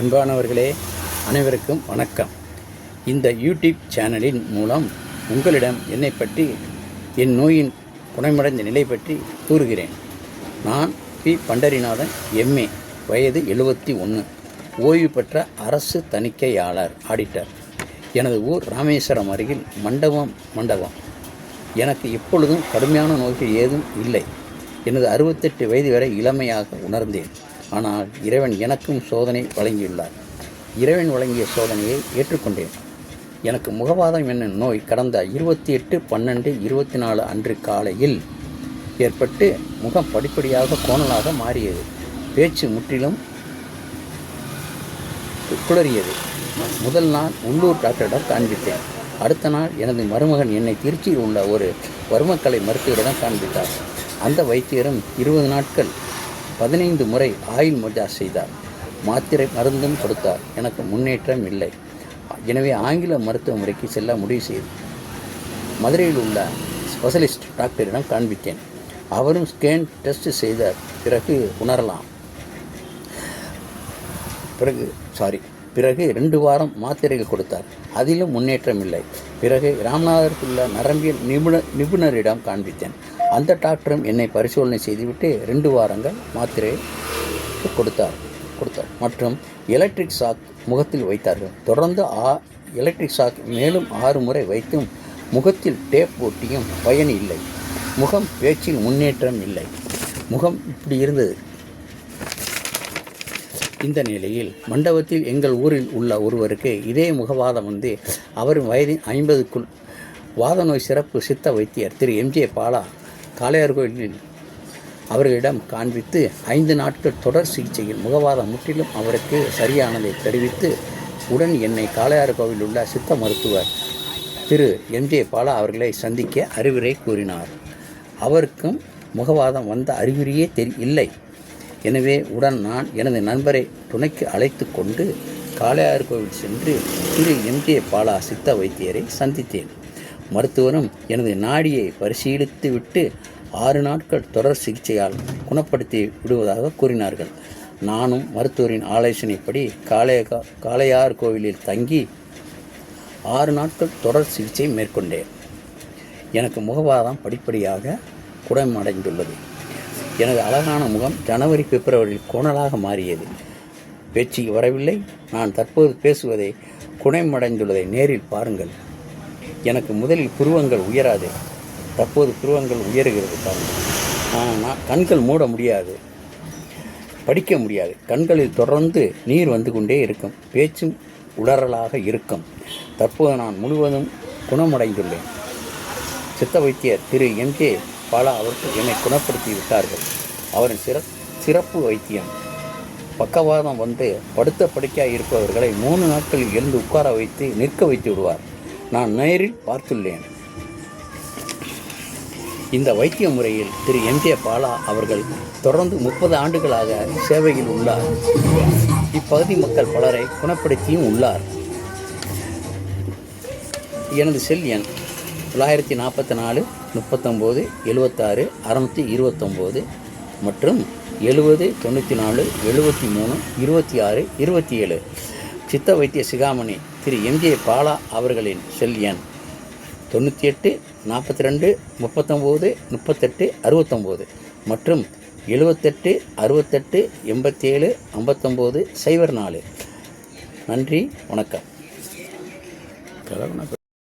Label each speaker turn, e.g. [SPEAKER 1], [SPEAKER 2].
[SPEAKER 1] அன்பானவர்களே அனைவருக்கும் வணக்கம். இந்த யூடியூப் சேனலின் மூலம் உங்களிடம் என்னை பற்றி என் நோயின் குணமடைந்த நிலை பற்றி கூறுகிறேன். நான் பி. பண்டரிநாதன் எம்ஏ வயது எழுபத்தி ஒன்று ஓய்வு பெற்ற அரசு தணிக்கையாளர் ஆடிட்டர். எனது ஊர் ராமேஸ்வரம் அருகில் மண்டபம் மண்டபம். எனக்கு எப்பொழுதும் கடுமையான நோய்கள் ஏதும் இல்லை. எனது அறுபத்தெட்டு வயது வரை இளமையாக உணர்ந்தேன். ஆனால் இறைவன் எனக்கும் சோதனை வழங்கியுள்ளார். இறைவன் வழங்கிய சோதனையை ஏற்றுக்கொண்டேன். எனக்கு முகவாதம் என்னும் நோய் கடந்த இருபத்தி எட்டு பன்னெண்டு இருபத்தி நாலு அன்று காலையில் ஏற்பட்டு முகம் படிப்படியாக கோணலாக மாறியது. பேச்சு முற்றிலும் குளறியது. முதல் நாள் உள்ளூர் டாக்டரிடம் காண்பித்தேன். அடுத்த நாள் எனது மருமகன் என்னை திருச்சியில் உள்ள ஒரு வருமக்கலை மருத்துவரிடம் காண்பித்தார். அந்த வைத்தியரும் இருபது நாட்கள் பதினைந்து முறை ஆயில் மஜாஜ் செய்தார். மாத்திரை மருந்தும் கொடுத்தார். எனக்கு முன்னேற்றம் இல்லை. எனவே ஆங்கில மருத்துவ முறைக்கு செல்ல முடிவு செய்து மதுரையில் உள்ள ஸ்பெஷலிஸ்ட் டாக்டரிடம் காண்பித்தேன். அவரும் ஸ்கேன் டெஸ்ட் செய்த பிறகு உணரலாம். பிறகு சாரி பிறகு ரெண்டு வாரம் மாத்திரைகள் கொடுத்தார். அதிலும் முன்னேற்றம் இல்லை. பிறகு ராமநாதத்தில் உள்ள நரம்பியல் நிபுண நிபுணரிடம் காண்பித்தேன். அந்த டாக்டரும் என்னை பரிசோதனை செய்துவிட்டு ரெண்டு வாரங்கள் மாத்திரை கொடுத்தார் கொடுத்தார். மற்றும் எலக்ட்ரிக் ஷாக் முகத்தில் வைத்தார்கள். தொடர்ந்து ஆ எலக்ட்ரிக் ஷாக் மேலும் ஆறு முறை வைத்தும் முகத்தில் டேப் ஒட்டியும் பயன் இல்லை. முகம் பேச்சில் முன்னேற்றம் இல்லை. முகம் இப்படி இருந்தது. இந்த நிலையில் மண்டபத்தில் எங்கள் ஊரில் உள்ள ஒருவருக்கு இதே முகவாதம் வந்து அவரும் வயதின் ஐம்பதுக்குள் வாத நோய் சிறப்பு சித்த வைத்தியர் திரு எம்ஜே பாலா காளையார் கோயிலில் அவர்களிடம் காண்பித்து ஐந்து நாட்கள் தொடர் சிகிச்சையில் முகவாதம் முற்றிலும் அவருக்கு சரியானதை தெரிவித்து உடன் என்னை காளையார் கோவில் உள்ள சித்த மருத்துவர் திரு எம்ஜே பாலா அவர்களை சந்திக்க அறிவுரை கூறினார். அவருக்கும் முகவாதம் வந்த அறிகுறியே தெரி இல்லை. எனவே உடன் நான் எனது நண்பரை துணைக்கு அழைத்து கொண்டு காளையார் கோவில் சென்று திரு எம்ஜே பாலா சித்த வைத்தியரை சந்தித்தேன். மருத்துவரும் எனது நாடியை பரிசீலித்து விட்டு ஆறு நாட்கள் தொடர் சிகிச்சையால் குணப்படுத்தி விடுவதாக கூறினார்கள். நானும் மருத்துவரின் ஆலோசனைப்படி காளைய காளையார் கோவிலில் தங்கி ஆறு நாட்கள் தொடர் சிகிச்சை மேற்கொண்டேன். எனக்கு முகவாதம் படிப்படியாக குணமடைந்துள்ளது. எனது அழகான முகம் ஜனவரி பிப்ரவரியில் கோணலாக மாறியது. பேச்சு வரவில்லை. நான் தற்போது பேசுவதை குணமடைந்துள்ளதை நேரில் பாருங்கள். எனக்கு முதலில் புருவங்கள் உயராது. தற்போது புருவங்கள் உயர்கிறது பாருங்கள் நான் கண்கள் மூட முடியாது. படிக்க முடியாது. கண்களில் தொடர்ந்து நீர் வந்து கொண்டே இருக்கும். பேச்சும் உளறலாக இருக்கும். தற்போது நான் முழுவதும் குணமடைந்துள்ளேன். சித்த வைத்தியர் திரு எம்கே பாலா அவர்கள் என்னை குணப்படுத்தி விட்டார்கள். அவரின் சிற சிறப்பு வைத்தியம். பக்கவாதம் வந்து படுத்த படுக்கையாக இருப்பவர்களை மூணு நாட்களில் எழுந்து உட்கார வைத்து நிற்க வைத்து விடுவார். நான் நேரில் பார்த்துள்ளேன். இந்த வைத்திய முறையில் திரு எம் ஜே பாலா அவர்கள் தொடர்ந்து முப்பது ஆண்டுகளாக சேவையில் உள்ளார். இப்பகுதி மக்கள் பலரை குணப்படுத்தியும் உள்ளார். எனது செல் எண் தொள்ளாயிரத்தி நாற்பத்தி நாலு முப்பத்தொம்போது எழுபத்தாறு அறநூற்றி இருபத்தொம்போது மற்றும் எழுபது தொண்ணூற்றி நாலு எழுபத்தி மூணு இருபத்தி ஆறு இருபத்தி ஏழு. சித்த வைத்திய சிகாமணி திரு எம்ஜே பாலா அவர்களின் செல் எண் தொண்ணூற்றி எட்டு நாற்பத்தி ரெண்டு முப்பத்தொம்போது முப்பத்தெட்டு அறுபத்தொம்போது மற்றும் எழுபத்தெட்டு அறுபத்தெட்டு எண்பத்தேழு ஐம்பத்தொம்போது சைபர் நாலு. நன்றி வணக்கம்.